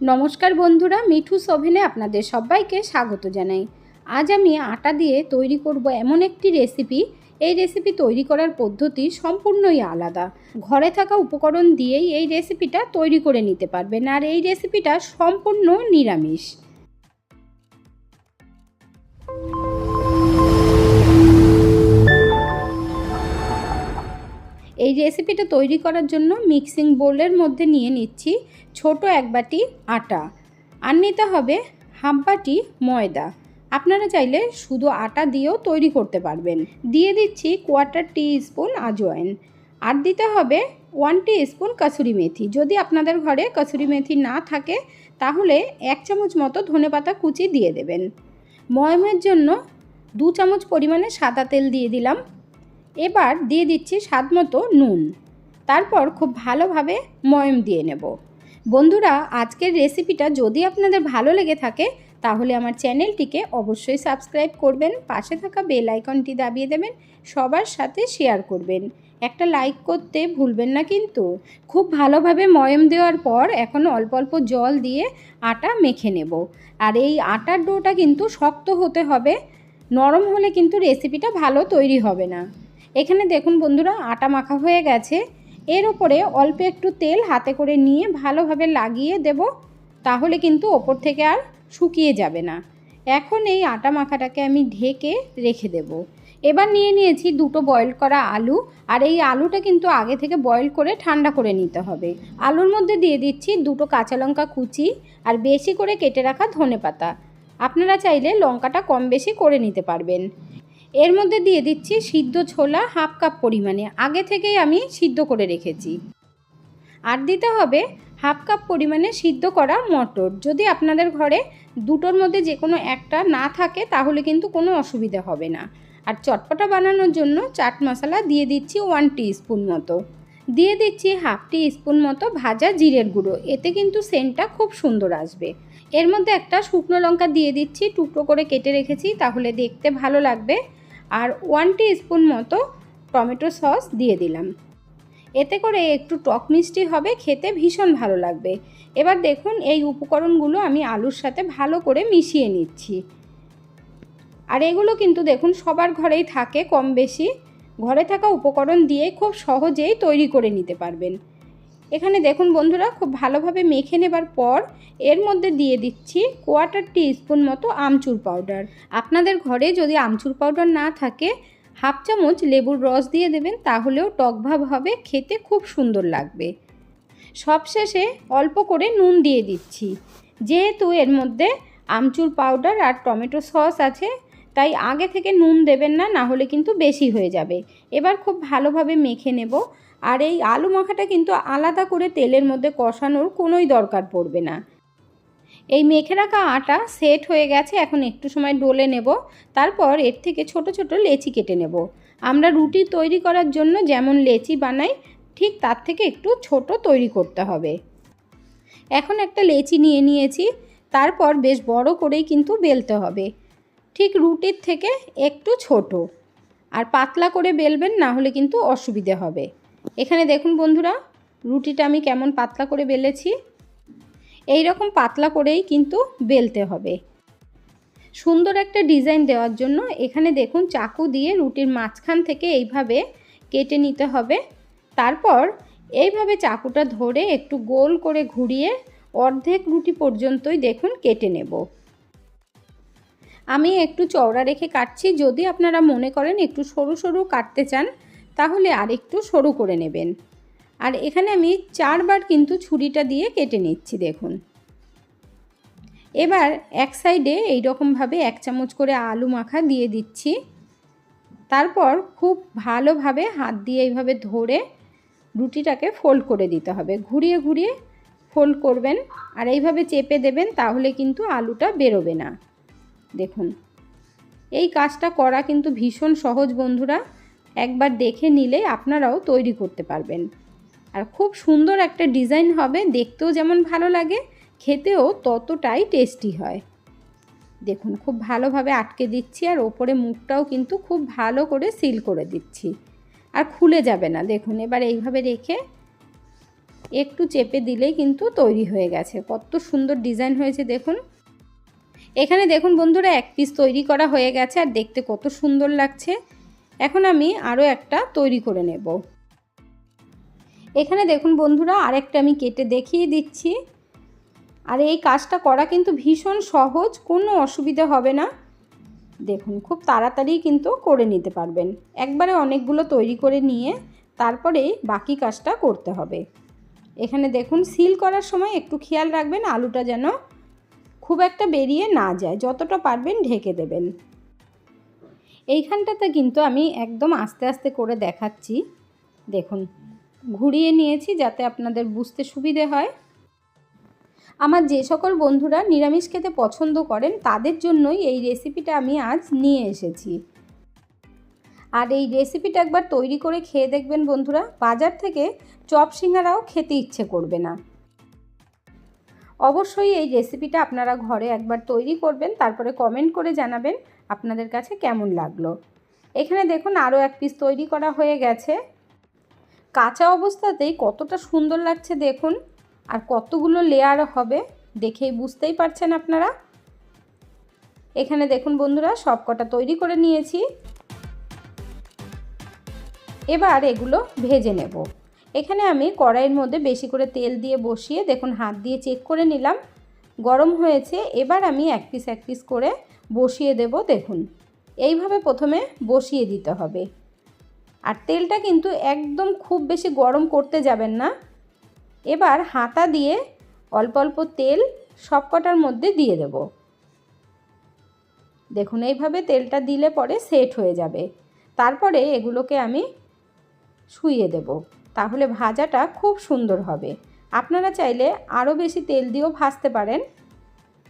নমস্কার বন্ধুরা, মিঠু সোভেনে আপনাদের সবাইকে স্বাগত জানাই। আজ আমি আটা দিয়ে তৈরি করব এমন একটি রেসিপি এই রেসিপি তৈরি করার পদ্ধতি সম্পূর্ণই আলাদা। ঘরে থাকা উপকরণ দিয়েই এই রেসিপিটা তৈরি করে নিতে পারবেন। আর এই রেসিপিটা সম্পূর্ণ নিরামিষ। এই রেসিপিটা তৈরি করার জন্য মিক্সিং বোলের মধ্যে নিয়ে নিচ্ছি ছোট এক বাটি আটা। আর নিতে হবে হাফ বাটি ময়দা। আপনারা চাইলে শুধু আটা দিয়েও তৈরি করতে পারবেন। দিয়ে দিচ্ছি কোয়ার্টার টি স্পুন আজওয়াইন আর দিতে হবে ওয়ান টি স্পুন কাসুরি মেথি। যদি আপনাদের ঘরে কাসুরি মেথি না থাকে, তাহলে এক চামচ মতো ধনেপাতা কুচি দিয়ে দেবেন। ময়মের জন্য দু চামচ পরিমাণে সাদা তেল দিয়ে দিলাম। এবার দিয়ে দিচ্ছি স্বাদ মতো নুন। তারপর খুব ভালোভাবে ময়ম দিয়ে নেব। বন্ধুরা, আজকের রেসিপিটা যদি আপনাদের ভালো লেগে থাকে, তাহলে আমার চ্যানেলটিকে অবশ্যই সাবস্ক্রাইব করবেন, পাশে থাকা বেল আইকনটি দাবিয়ে দেবেন, সবার সাথে শেয়ার করবেন। একটা লাইক করতে ভুলবেন না কিন্তু। খুব ভালোভাবে ময়ম দেওয়ার পর এখন অল্প অল্প জল দিয়ে আটা মেখে নেব। আর এই আটার ডোটা কিন্তু শক্ত হতে হবে, নরম হলে কিন্তু রেসিপিটা ভালো তৈরি হবে না। এখানে দেখুন বন্ধুরা, আটা মাখা হয়ে গেছে। এর ওপরে অল্প একটু তেল হাতে করে নিয়ে ভালোভাবে লাগিয়ে দেব, তাহলে কিন্তু ওপর থেকে আর শুকিয়ে যাবে না। এখন এই আটা মাখাটাকে আমি ঢেকে রেখে দেব। এবার নিয়ে নিয়েছি দুটো বয়েল করা আলু, আর এই আলুটা কিন্তু আগে থেকে বয়েল করে ঠান্ডা করে নিতে হবে। আলুর মধ্যে দিয়ে দিচ্ছি দুটো কাঁচা লঙ্কা কুচি, আর বেশি করে কেটে রাখা ধনে পাতা আপনারা চাইলে লঙ্কাটা কম বেশি করে নিতে পারবেন। এর মধ্যে দিয়ে দিচ্ছি সিদ্ধ ছোলা হাফ কাপ পরিমাণে। আগে থেকেই আমি সিদ্ধ করে রেখেছি। আর দিতে হবে হাফ কাপ পরিমাণে সিদ্ধ করা মটর। যদি আপনাদের ঘরে দুটোর মধ্যে যে কোনো একটা না থাকে, তাহলে কিন্তু কোনো অসুবিধা হবে না। আর চটপটা বানানোর জন্য চাট মশলা দিয়ে দিচ্ছি ওয়ান স্পুন মতো। দিয়ে দিচ্ছি হাফ টি স্পুন মতো ভাজা জিরের গুঁড়ো। এতে কিন্তু সেন্টটা খুব সুন্দর আসবে। এর মধ্যে একটা শুকনো লঙ্কা দিয়ে দিচ্ছি। টুকরো করে কেটে রেখেছি, তাহলে দেখতে ভালো লাগবে। আর ওয়ান স্পুন মতো টমেটো সস দিয়ে দিলাম। এতে করে একটু টক মিষ্টি হবে, খেতে ভীষণ ভালো লাগবে। এবার দেখুন, এই উপকরণগুলো আমি আলুর সাথে ভালো করে মিশিয়ে নিচ্ছি। আর এগুলো কিন্তু দেখুন, সবার ঘরেই থাকে, কম বেশি। ঘরে থাকা উপকরণ দিয়ে খুব সহজেই তৈরি করে নিতে পারবেন। এখানে দেখুন বন্ধুরা, খুব ভালোভাবে মেখে নেবার পর এর মধ্যে দিয়ে দিচ্ছি কোয়ার্টার টি স্পুন মতো আমচুর পাউডার আপনাদের ঘরে যদি আমচুর পাউডার না থাকে হাফ চামচ লেবুর রস দিয়ে দেবেন, তাহলেও টকভাব হবে, খেতে খুব সুন্দর লাগবে। সবশেষে অল্প করে নুন দিয়ে দিচ্ছি। যেহেতু এর মধ্যে আমচুর পাউডার আর টমেটো সস আছে, তাই আগে থেকে নুন দেবেন না না হলে কিন্তু বেশি হয়ে যাবে। এবার খুব ভালোভাবে মেখে নেব। আর এই আলু মাখাটা কিন্তু আলাদা করে তেলের মধ্যে কষানোর কোনোই দরকার পড়বে না। এই মেখে রাখা আটা সেট হয়ে গেছে, এখন একটু সময় ডলে নেব। তারপর এর থেকে ছোট ছোট লেচি কেটে নেব। আমরা রুটি তৈরি করার জন্য যেমন লেচি বানাই, ঠিক তার থেকে একটু ছোট তৈরি করতে হবে। এখন একটা লেচি নিয়ে নিয়েছি, তারপর বেশ বড় করেই কিন্তু বেলতে হবে। ঠিক রুটির থেকে একটু ছোট। আর পাতলা করে বেলবেন, না হলে কিন্তু অসুবিধে হবে। এখানে দেখুন বন্ধুরা, রুটিটা আমি কেমন পাতলা করে বেলেছি। এই রকম পাতলা করেই কিন্তু বেলতে হবে। সুন্দর একটা ডিজাইন দেওয়ার জন্য এখানে দেখুন চাকু দিয়ে রুটির মাঝখান থেকে এইভাবে কেটে নিতে হবে। তারপর এইভাবে চাকুটা ধরে একটু গোল করে ঘুরিয়ে অর্ধেক রুটি পর্যন্তই দেখুন কেটে নেব। আমি একটু চওড়া রেখে কাটছি, যদি আপনারা মনে করেন একটু সরু সরু কাটতে চান তাহলে আর একটু সরু করে নেবেন। আর এখানে আমি চারবার কিন্তু ছুরিটা দিয়ে কেটে নিচ্ছি, দেখুন। এবার এক সাইডে এই রকমভাবে এক চামচ করে আলু মাখা দিয়ে দিচ্ছি। তারপর খুব ভালোভাবে হাত দিয়ে এইভাবে ধরে রুটিটাকে ফোল্ড করে দিতে হবে। ঘুরিয়ে ঘুরিয়ে ফোল্ড করবেন আর এইভাবে চেপে দেবেন তাহলে কিন্তু আলুটা বেরোবে না। দেখুন, এই কাজটা করা কিন্তু ভীষণ সহজ বন্ধুরা। একবার দেখে নিলে আপনারাও তৈরি করতে পারবেন। আর খুব সুন্দর একটা ডিজাইন হবে, দেখতেও যেমন ভালো লাগে, খেতেও ততটাই টেস্টি হয়। দেখুন, খুব ভালোভাবে আটকে দিচ্ছি আর ওপরে মুখটাও কিন্তু খুব ভালো করে সিল করে দিচ্ছি। আর খুলে যাবে না, দেখুন, এবার এইভাবে রেখে একটু চেপে দিলেই কিন্তু তৈরি হয়ে গেছে। কত সুন্দর ডিজাইন হয়েছে, দেখুন। এখানে দেখুন বন্ধুরা, এক পিস তৈরি করা হয়ে গেছে আর দেখতে কত সুন্দর লাগছে। এখন আমি আরও একটা তৈরি করে নেব। এখানে দেখুন বন্ধুরা, আরেকটা আমি কেটে দেখিয়ে দিচ্ছি। আর এই কাজটা করা কিন্তু ভীষণ সহজ, কোনো অসুবিধা হবে না। দেখুন, খুব তাড়াতাড়ি কিন্তু করে নিতে পারবেন। একবারে অনেকগুলো তৈরি করে নিয়ে তারপরে বাকি কাজটা করতে হবে। এখানে দেখুন, সিল করার সময় একটু খেয়াল রাখবেন, আলুটা যেন খুব একটা বেরিয়ে না যায়। যতটা পারবেন ঢেকে দেবেন। এইখানটাতে কিন্তু আমি একদম আস্তে আস্তে করে দেখাচ্ছি। দেখুন, ঘুরিয়ে নিয়েছি যাতে আপনাদের বুঝতে সুবিধে হয়। আমার যে সকল বন্ধুরা নিরামিষ খেতে পছন্দ করেন, তাদের জন্যই এই রেসিপিটা আমি আজ নিয়ে এসেছি। আর এই রেসিপিটা একবার তৈরি করে খেয়ে দেখবেন বন্ধুরা, বাজার থেকে চপ সিঙ্গারাও খেতে ইচ্ছে করবে না। অবশ্যই এই রেসিপিটা আপনারা ঘরে একবার তৈরি করবেন, তারপরে কমেন্ট করে জানাবেন আপনাদের কাছে কেমন লাগল। এখানে দেখুন আরও এক পিস তৈরি করা হয়ে গেছে। কাঁচা অবস্থাতেই কতটা সুন্দর লাগছে দেখুন, আর কতগুলো লেয়ার হবে দেখেই বুঝতেই পারছেন আপনারা। এখানে দেখুন বন্ধুরা সব কটা তৈরি করে নিয়েছি। এবার এগুলো ভেজে নেব। এখানে আমি কড়াইয়ের মধ্যে বেশি করে তেল দিয়ে বসিয়ে দেখুন হাত দিয়ে চেক করে নিলাম। গরম হয়েছে, এবার আমি এক পিস এক পিস করে বসিয়ে দেব দেখুন। এইভাবে প্রথমে বসিয়ে দিতে হবে। আর তেলটা কিন্তু একদম খুব বেশি গরম করতে যাবেন না। এবার হাতা দিয়ে অল্প অল্প তেল সব কটার মধ্যে দিয়ে দেব। দেখুন এইভাবে তেলটা দিলে পরে সেট হয়ে যাবে। তারপরে এগুলোকে আমি শুইয়ে দেব। তাহলে ভাজাটা খুব সুন্দর হবে। আপনারা চাইলে আরও বেশি তেল দিয়েও ভাজতে পারেন।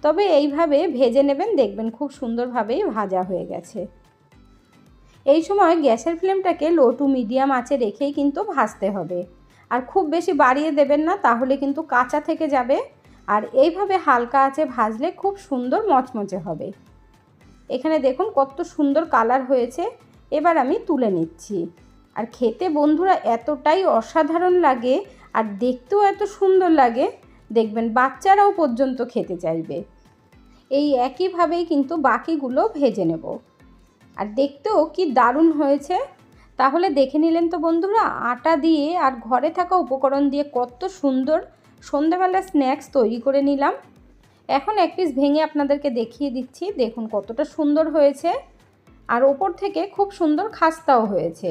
তবে এইভাবে ভেজে নেবেন, দেখবেন খুব সুন্দরভাবেই ভাজা হয়ে গেছে। এই সময় গ্যাসের ফ্লেমটাকে লো টু মিডিয়াম আঁচে রেখেই কিন্তু ভাজতে হবে। আর খুব বেশি বাড়িয়ে দেবেন না, তাহলে কিন্তু কাঁচা থেকে যাবে। আর এইভাবে হালকা আঁচে ভাজলে খুব সুন্দর মচমচে হবে। এখানে দেখুন কত সুন্দর কালার হয়েছে। এবার আমি তুলে নিচ্ছি। আর খেতে বন্ধুরা এতটাই অসাধারণ লাগে আর দেখতেও এত সুন্দর লাগে, দেখবেন বাচ্চারাও পর্যন্ত খেতে চাইবে। এই একইভাবেই কিন্তু বাকিগুলো ভেজে নেব। আর দেখতেও কি দারুণ হয়েছে। তাহলে দেখে নিলেন তো বন্ধুরা, আটা দিয়ে আর ঘরে থাকা উপকরণ দিয়ে কত সুন্দর সন্ধ্যাবেলা স্ন্যাক্স তৈরি করে নিলাম। এখন এক পিস ভেঙে আপনাদেরকে দেখিয়ে দিচ্ছি, দেখুন কতটা সুন্দর হয়েছে। আর ওপর থেকে খুব সুন্দর খাস্তাও হয়েছে।